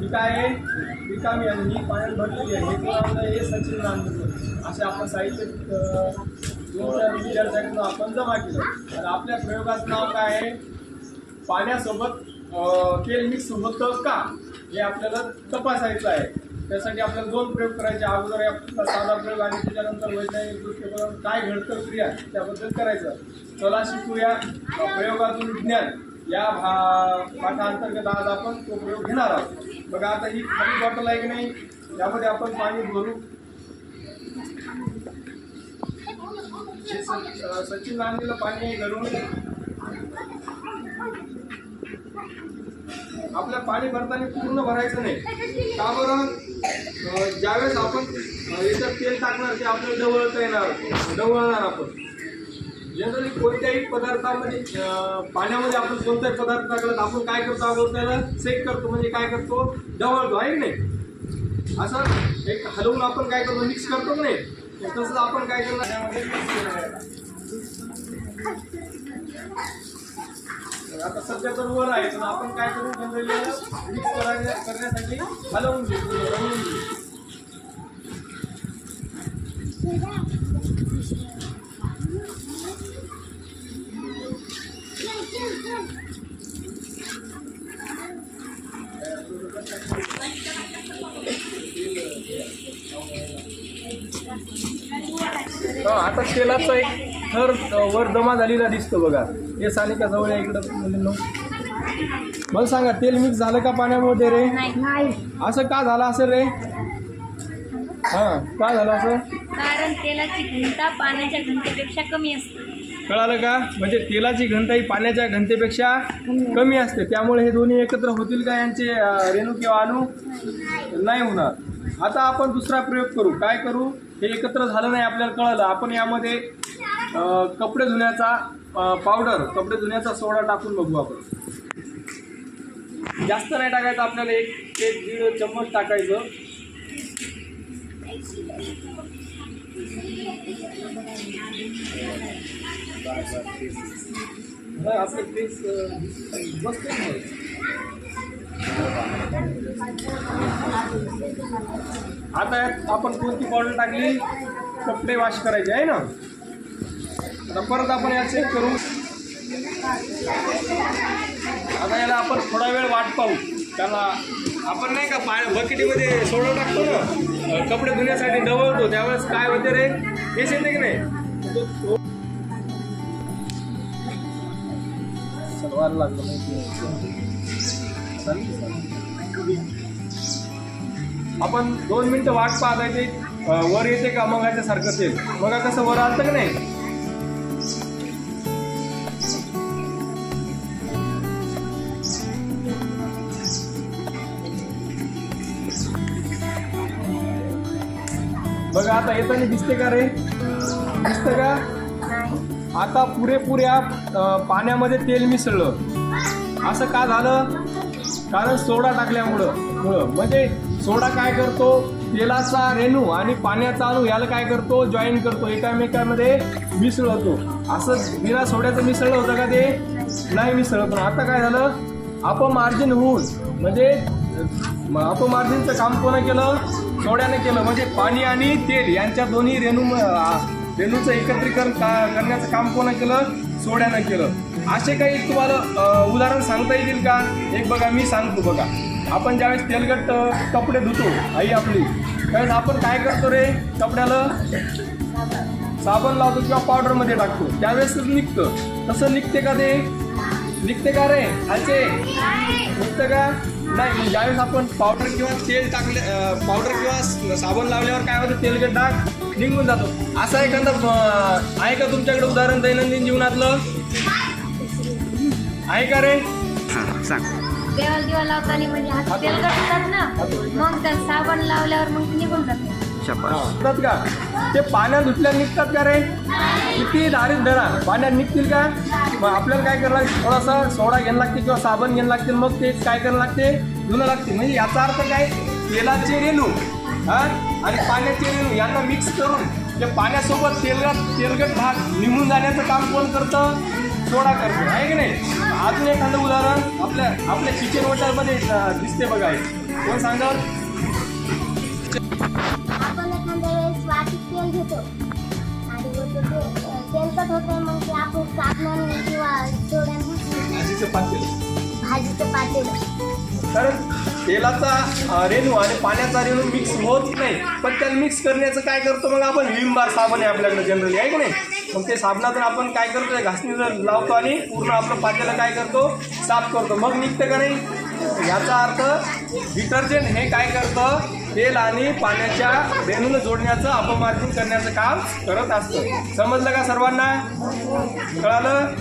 ही काय आहे रिकामी आणि ही पाण्यात भरलेली आहे. हे कोण हे सचिन नांदकर असे आपण साहित्य दोन चार विद्यार्थ्यांकडून आपण जमा केलं. आणि आपल्या प्रयोगाचं नाव काय आहे? पाण्यासोबत अं, तेल मिक्स होतं का? हे आपल्याला तपासायचं आहे. त्यासाठी आपल्याला दोन प्रयोग करायचे. अगोदर आपला साधा प्रयोग आणि त्याच्यानंतर वैज्ञानिक दृष्टिकोनातून काय घडतं क्रिया त्याबद्दल करायचं. चला शिकूया. प्रयोगातून विज्ञान. या भा पाठांतर्गत आज आपण तो प्रयोग घेणार आहोत. बघा आता ही खाली बॉटल आहे की नाही? यामध्ये आपण पाणी भरू. सचिन आणलेलं पाणी आहे घरून. आपल्या पाणी भरताना पूर्ण भरायचं नाही. का बरं? ज्यावेळेस आपण याच्यात तेल टाकणार ते आपल्याला डवळता येणार. डवळणार आपण. जनरली कोणत्याही पदार्थामध्ये पाण्यामध्ये आपण कोणताही पदार्थ टाकला तर आपण काय करतो आपण त्याला सेक करतो म्हणजे काय करतो? डवळतो आहे की नाही? असं एक हलवून आपण काय करतो मिक्स करतो नाही? तसंच आपण काय करणार? त्यामध्ये आता सध्या तर वर आहे पण आपण काय करू जनरली मिक्स करायला करण्यासाठी हलवून घेतो रंगवून घेतो. आता तेलाचा एक थर वर जमा झालेला दिसतो बघा. हे सानिका जवळ इकडं मला सांगा तेल मिक्स झालं का पाण्यामध्ये रे? असं का झालं असं रे? हा का झालं असं? कारण तेलाची घनता पाण्याच्या घनतेपेक्षा कमी असते. कळालं का? म्हणजे तेलाची घनता ही पाण्याच्या घनतेपेक्षा कमी असते. त्यामुळे हे दोन्ही एकत्र होतील का यांचे रेणू किंवा अणू? नाही होणार. आता आपण दुसरा प्रयोग करू. काय करू? हे एकत्र झालं नाही आपल्याला कळलं. आपण यामध्ये कपडे धुण्याचा पावडर कपडे धुण्याचा सोडा टाकून बघू आपण. जास्त नाही टाकायचं आपल्याला. एक एक दीड चम्मच टाकायचं. आपलं केस बसते आता यात आपण कोणती पावडर टाकली? कपडे वॉश करायचे आहे ना? आता परत आपण याचे करू. आता याला आपण थोडा वेळ वाट पाहू. त्याला आपण नाही का पाय बकेटीमध्ये सोडून टाकतो ना? कपडे धुण्यासाठी डवळतो त्यावेळेस काय होते रे? हेच येते की नाही? सर्वांना लागलं माहिती आपण दोन मिनिटं वाट पाहता ते अ, वर येते का मग सारखं तेल बघा कसं वर आलं का नाही? बघा आता येताना दिसते का रे? दिसतं का? आता पुरेपूर या अ, पाण्यामध्ये तेल मिसळलं. असं का झालं? कारण सोडा टाकल्यामुळं मुळं. म्हणजे सोडा काय करतो? तेलाचा रेणू आणि पाण्याचा अणू याला काय करतो? जॉईन करतो. एकामेकामध्ये मिसळतो. असं बिना सोड्याचं मिसळलं होतं का ते? नाही मिसळत पण आता काय झालं? अपमार्जिन होऊन म्हणजे अपमार्जिनचं काम कोणा केलं? सोड्यानं केलं. म्हणजे पाणी आणि तेल यांच्या दोन्ही रेणू रेणूचं एकत्रीकरण का करण्याचं काम कोणं केलं? सोड्यानं केलं. असे काही तुम्हाला उदाहरण सांगता येतील का? एक बघा मी सांगतो बघा. आपण ज्यावेळेस तेलकट कपडे धुतो आई आपली त्यावेळेस आपण काय करतो रे? कपड्याला साबण लावतो किंवा पावडरमध्ये टाकतो. त्यावेळेस निघतं. तसं निघते का ते? निघते का रे? खालचे? निघतं का? नाही मग ज्यावेळेस आपण पावडर किंवा तेल टाकले पावडर किंवा साबण लावल्यावर काय होतं? तेलकट डाग निघून जातो. असं एखादं आहे का तुमच्याकडे उदाहरण दैनंदिन जीवनातलं? आहे का रे? देवाला दिवा लावताना म्हणजे हात तेलकट होतात ना मग त्या साबण लावल्यावर मग निघून जाते निघतात का ते पाण्यात धुतल्या निघतात का रे? किती दारीत धरा. पाण्यात निघतील का? मग आपल्याला काय करायला लागते थोडासा सोडा घ्यायला लागते किंवा साबण घ्यायला लागतील. मग ते काय करायला लागते? धुणं लागते. म्हणजे याचा अर्थ काय? तेलाचे रेणू. हा? आणि पाण्याचे रेणू. यांना मिक्स करून ते पाण्यासोबत तेलगट तेलगट भाग निघून जाण्याचं काम कोण करतं? सोडा करतो. आहे की नाही? अजून एखादं उदाहरण. आपल्या आपल्या किचन वॉटरमध्ये दिसते बघा हे. कोण सांगाल? तेल घेतो. आणि तेलकट होतं मग ते आपण साबणाने किंवा भाजीचं पातेलं. भाजीचं पातेलं. कारण तेलाचा रेणू आणि पाण्याचा रेणू मिक्स होत नाही. पण त्याला मिक्स करण्याचं काय करतो मग आपण? विम बार साबण आहे आपल्याकडे जनरली आहे की नाही? मग ते साबणातून आपण काय करतो घासणीचं लावतो आणि पूर्ण आपलं पातेलं काय करतो? साफ करतो. मग निघतं का नाही? याचा अर्थ डिटर्जंट हे काय करतं? तेल आणि पाण्याच्या रेणून जोडण्याचं अपमार्जन करण्याचं काम करत असतं. समजलं का सर्वांना? कळालं?